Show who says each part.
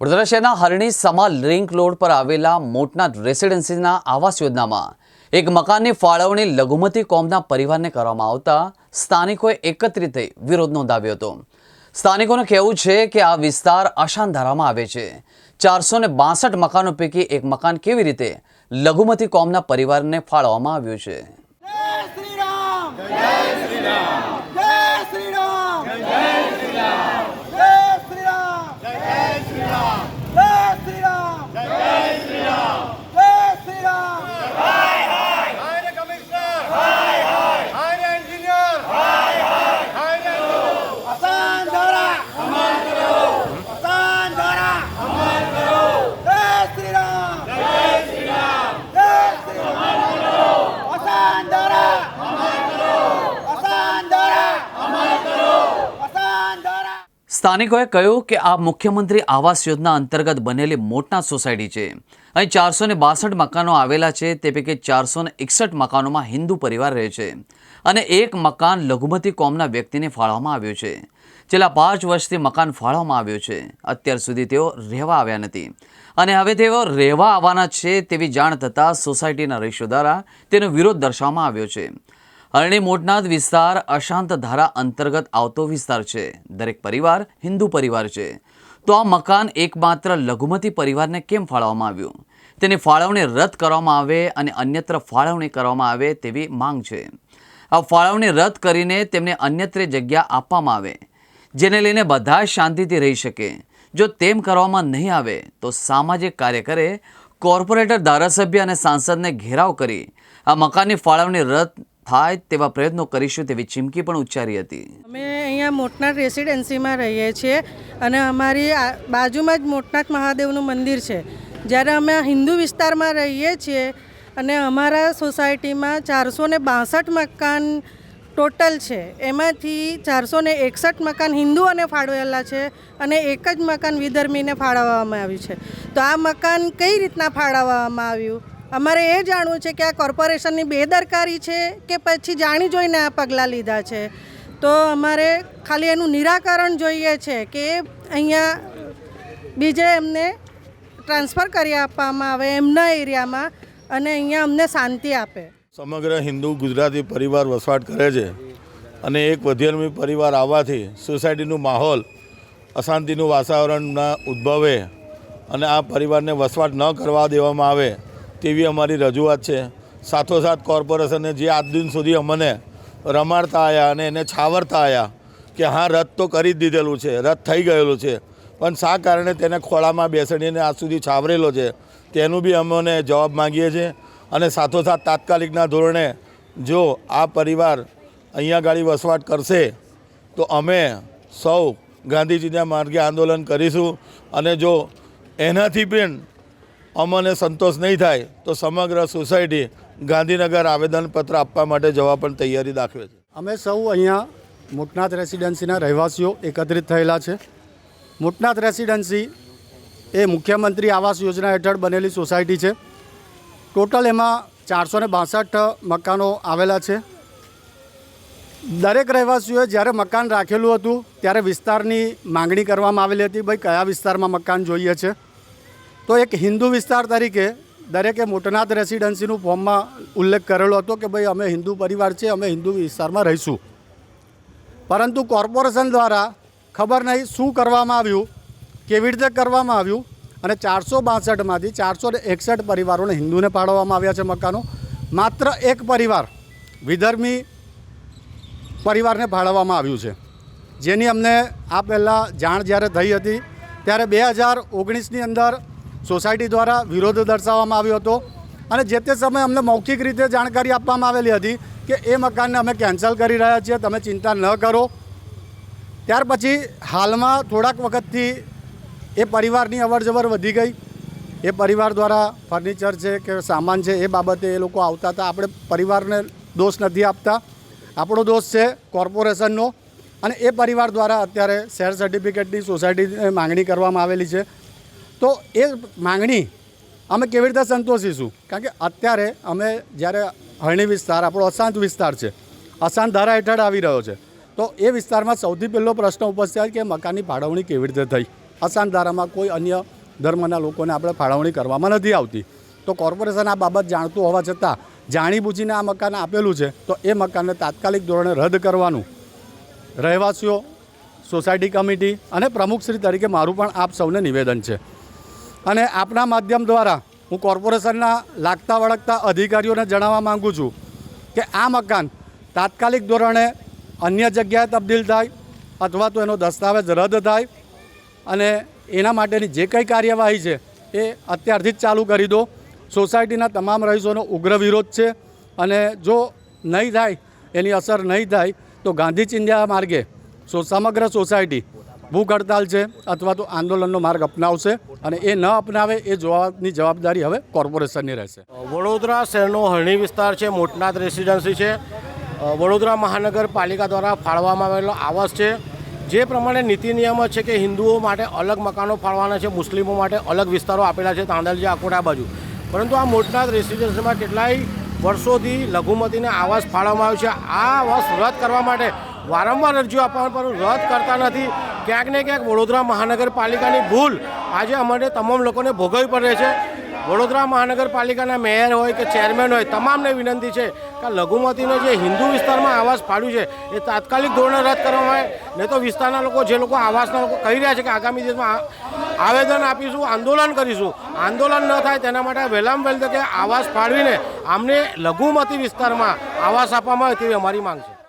Speaker 1: વડોદરા શહેરના હરણી સમા link road પર આવેલા મોટના રેસિડેન્સીના આવાસ યોજનામાં એક મકાનની ફાળવણી લઘુમતી કોમના પરિવારને કરવામાં આવતા સ્થાનિકોએ એકત્રિત થઈ વિરોધ નોંધાવ્યો હતો. સ્થાનિકોનું કહેવું છે કે આ વિસ્તાર અશાંતધારામાં આવે છે. ચારસો ને બાસઠ મકાનો પૈકી એક મકાન કેવી રીતે લઘુમતી કોમના પરિવારને ફાળવવામાં આવ્યું છે? સ્થાનિકોએ કહ્યું કે આ મુખ્યમંત્રી આવાસ યોજના અંતર્ગત બનેલી મોટના સોસાયટી છે. અહીં ચારસો ને બાસઠ મકાનો આવેલા છે, તે પૈકી ચારસો ને એકસઠ મકાનોમાં હિન્દુ પરિવાર રહે છે અને એક મકાન લઘુમતી કોમના વ્યક્તિને ફાળવવામાં આવ્યું છે. છેલ્લા પાંચ વર્ષથી મકાન ફાળવવામાં આવ્યું છે. અત્યાર સુધી તેઓ રહેવા આવ્યા નથી. અને હવે તેઓ રહેવા આવવાના છે તેવી જાણ થતાં સોસાયટીના રહીશો દ્વારા તેનો વિરોધ દર્શાવવામાં આવ્યો છે. હરણી મોટનાથ વિસ્તાર અશાંત ધારા અંતર્ગત આવતો વિસ્તાર છે. દરેક પરિવાર હિન્દુ પરિવાર છે. તો આ મકાન એકમાત્ર લઘુમતી પરિવારને કેમ ફાળવવામાં આવ્યું? તેની ફાળવણી રદ કરવામાં આવે અને અન્યત્ર ફાળવણી કરવામાં આવે તેવી માંગ છે. આ ફાળવણી રદ કરીને તેમને અન્યત્ર જગ્યા આપવામાં આવે, જેને લઈને બધા શાંતિથી રહી શકે. જો તેમ કરવામાં નહીં આવે, તો સામાજિક કાર્યકરે કોર્પોરેટર ધારાસભ્ય અને સાંસદને ઘેરાવ કરી આ મકાનની ફાળવણી રદ થાય તેવા પ્રયત્નો કરીશું તેવી ચીમકી પણ ઉચ્ચારી હતી.
Speaker 2: અમે અહીંયા મોટનાથ રેસિડેન્સીમાં રહીએ છીએ અને અમારી બાજુમાં જ મોટનાથ મહાદેવનું મંદિર છે. જ્યારે અમે હિન્દુ વિસ્તારમાં રહીએ છીએ અને અમારા સોસાયટીમાં ચારસો ને બાસઠ મકાન ટોટલ છે. એમાંથી ચારસો ને એકસઠ મકાન હિન્દુઓને ફાળવેલા છે અને એક જ મકાન વિધર્મીને ફાળવવામાં આવ્યું છે. તો આ મકાન કઈ રીતના ફાળવવામાં આવ્યું? અમારે એ જાણવું છે કે આ કોર્પોરેશનની બેદરકારી છે કે પછી જાણી જોઈને આ પગલાં લીધા છે? તો અમારે ખાલી એનું નિરાકરણ જોઈએ છે કે અહીંયા બીજે એમને ટ્રાન્સફર કરી આપવામાં આવે એમના એરિયામાં અને અહીંયા અમને શાંતિ આપે.
Speaker 3: સમગ્ર હિન્દુ ગુજરાતી પરિવાર વસવાટ કરે છે અને એક વધ્યર્મી પરિવાર આવવાથી સોસાયટીનું માહોલ અશાંતિનું વાતાવરણના ઉદ્ભવે અને આ પરિવારને વસવાટ ન કરવા દેવામાં આવે તેવી અમારી રજૂઆત છે. સાથોસાથ કોર્પોરેશને જે આજ દિન સુધી અમને રમાડતા આવ્યા અને એને છાવરતા આવ્યા કે હા રદ તો કરી જ દીધેલું છે રદ થઈ ગયેલું છે. પણ શા કારણે તેને ખોળામાં બેસાડીને આજ સુધી છાવરેલો છે, તેનું બી અમને જવાબ માગીએ છીએ. અને સાથોસાથ તાત્કાલિકના ધોરણે જો આ પરિવાર અહીંયા ગાડી વસવાટ કરશે, તો અમે સૌ ગાંધીજીના માર્ગે આંદોલન કરીશું. અને જો એનાથી પણ અમને સંતોષ નહીં થાય તો સમગ્ર સોસાયટી ગાંધીનગર આવેદનપત્ર આપવા માટે જવા પણ તૈયારી દાખવે છે.
Speaker 4: અમે સૌ અહીંયા મોટનાથ રેસિડેન્સીના રહેવાસીઓ એકત્રિત થયેલા છે. મોટનાથ રેસિડેન્સી એ મુખ્યમંત્રી આવાસ યોજના હેઠળ બનેલી સોસાયટી છે. ટોટલ એમાં ચારસો ને બાસઠ મકાનો આવેલા છે. દરેક રહેવાસીઓએ જ્યારે મકાન રાખેલું હતું, ત્યારે વિસ્તારની માંગણી કરવામાં આવેલી હતી, ભાઈ, કયા વિસ્તારમાં મકાન જોઈએ છે? તો એક હિન્દુ વિસ્તાર તરીકે દરેકે મોટનાથ રેસિડન્સીનું ફોર્મમાં ઉલ્લેખ કરેલો હતો કે ભાઈ અમે હિન્દુ પરિવાર છે અમે હિન્દુ વિસ્તારમાં રહીશું. પરંતુ કોર્પોરેશન દ્વારા ખબર નહીં શું કરવામાં આવ્યું, કેવી રીતે કરવામાં આવ્યું અને ચારસો બાસઠમાંથી ચારસો એકસઠ પરિવારોને હિન્દુને પાડવામાં આવ્યા છે મકાનો. માત્ર એક પરિવાર વિધર્મી પરિવારને ફાળવવામાં આવ્યું છે. જેની અમને આ પહેલાં જાણ જ્યારે થઈ હતી, ત્યારે બે હજાર ઓગણીસની અંદર સોસાયટી દ્વારા વિરોધ દર્શાવવામાં આવ્યો હતો અને જે તે સમયે અમને મૌખિક રીતે જાણકારી આપવામાં આવેલી હતી કે એ મકાનને અમે કેન્સલ કરી રહ્યા છીએ, તમે ચિંતા ન કરો. ત્યાર પછી હાલમાં થોડાક વખતથી એ પરિવારની અવરજવર વધી ગઈ. એ પરિવાર દ્વારા ફર્નિચર છે કે સામાન છે એ બાબતે એ લોકો આવતા હતા. આપણે પરિવારને દોષ નથી આપતા. આપણો દોષ છે કોર્પોરેશનનો. અને એ પરિવાર દ્વારા અત્યારે શેર સર્ટિફિકેટની સોસાયટીની માંગણી કરવામાં આવેલી છે. તો એ માંગણી અમે કેવી રીતે સંતોષીશું? કારણ કે અત્યારે અમે જ્યારે હરણી વિસ્તાર, આપણો અશાંત વિસ્તાર છે, અશાંત ધારા હેઠળ આવી રહ્યો છે, તો એ વિસ્તારમાં સૌથી પહેલો પ્રશ્ન ઉપસ્થિત કે મકાનની ફાળવણી કેવી રીતે થઈ? અશાંત ધારામાં કોઈ અન્ય ધર્મના લોકોને આપણે ફાળવણી કરવામાં નથી આવતી. તો કોર્પોરેશન આ બાબત જાણતું હોવા છતાં જાણીબૂજીને આ મકાન આપેલું છે, તો એ મકાનને તાત્કાલિક ધોરણે રદ કરવાનું. રહેવાસીઓ, સોસાયટી કમિટી અને પ્રમુખશ્રી તરીકે મારું પણ આપ સૌને નિવેદન છે. અને આપના માધ્યમ દ્વારા હું કોર્પોરેશનના લાગતા વળગતા અધિકારીઓને જણાવવા માગું છું કે આ મકાન તાત્કાલિક ધોરણે અન્ય જગ્યાએ તબદીલ થાય અથવા તો એનો દસ્તાવેજ રદ થાય અને એના માટેની જે કંઈ કાર્યવાહી છે એ અત્યારથી જ ચાલુ કરી દો. સોસાયટીના તમામ રહીશોનો ઉગ્ર વિરોધ છે અને જો નહીં થાય, એની અસર નહીં થાય, તો ગાંધી ચિંધ્યા માર્ગે સો સમગ્ર સોસાયટી ભૂખ હડતાલ છે અથવા તો આંદોલનનો માર્ગ અપનાવશે અને એ ન અપનાવે એ જોવાની જવાબદારી હવે કોર્પોરેશનની રહેશે.
Speaker 5: વડોદરા શહેરનો હરણી વિસ્તાર છે, મોટનાથ રેસિડન્સી છે. વડોદરા મહાનગરપાલિકા દ્વારા ફાળવવામાં આવેલો આવાસ છે. જે પ્રમાણે નીતિ નિયમો છે કે હિન્દુઓ માટે અલગ મકાનો ફાળવાના છે, મુસ્લિમો માટે અલગ વિસ્તારો આપેલા છે, તાંદલજી આકોટા બાજુ. પરંતુ આ મોટનાથ રેસિડેન્સીમાં કેટલાય વર્ષોથી લઘુમતીને આવાસ ફાળવવામાં આવ્યો છે. આ આવાસ રદ કરવા માટે વારંવાર અરજીઓ આપવા પર રદ કરતા નથી. ક્યાંક ને ક્યાંક વડોદરા મહાનગરપાલિકાની ભૂલ આજે અમારે તમામ લોકોને ભોગવવી પડે છે. વડોદરા મહાનગરપાલિકાના મેયર હોય કે ચેરમેન હોય, તમામને વિનંતી છે કે લઘુમતીનો જે હિન્દુ વિસ્તારમાં આવાસ ફાળ્યું છે, એ તાત્કાલિક ધોરણે રદ કરવામાં આવે. નહીં તો વિસ્તારના લોકો, જે લોકો આવાસના લોકો કહી રહ્યા છે કે આગામી દિવસમાં આવેદન આપીશું, આંદોલન કરીશું. આંદોલન ન થાય તેના માટે વહેલામાં વહેલી તકે આવાસ ફાળવીને આમને લઘુમતી વિસ્તારમાં આવાસ આપવામાં આવે તેવી અમારી માંગ છે.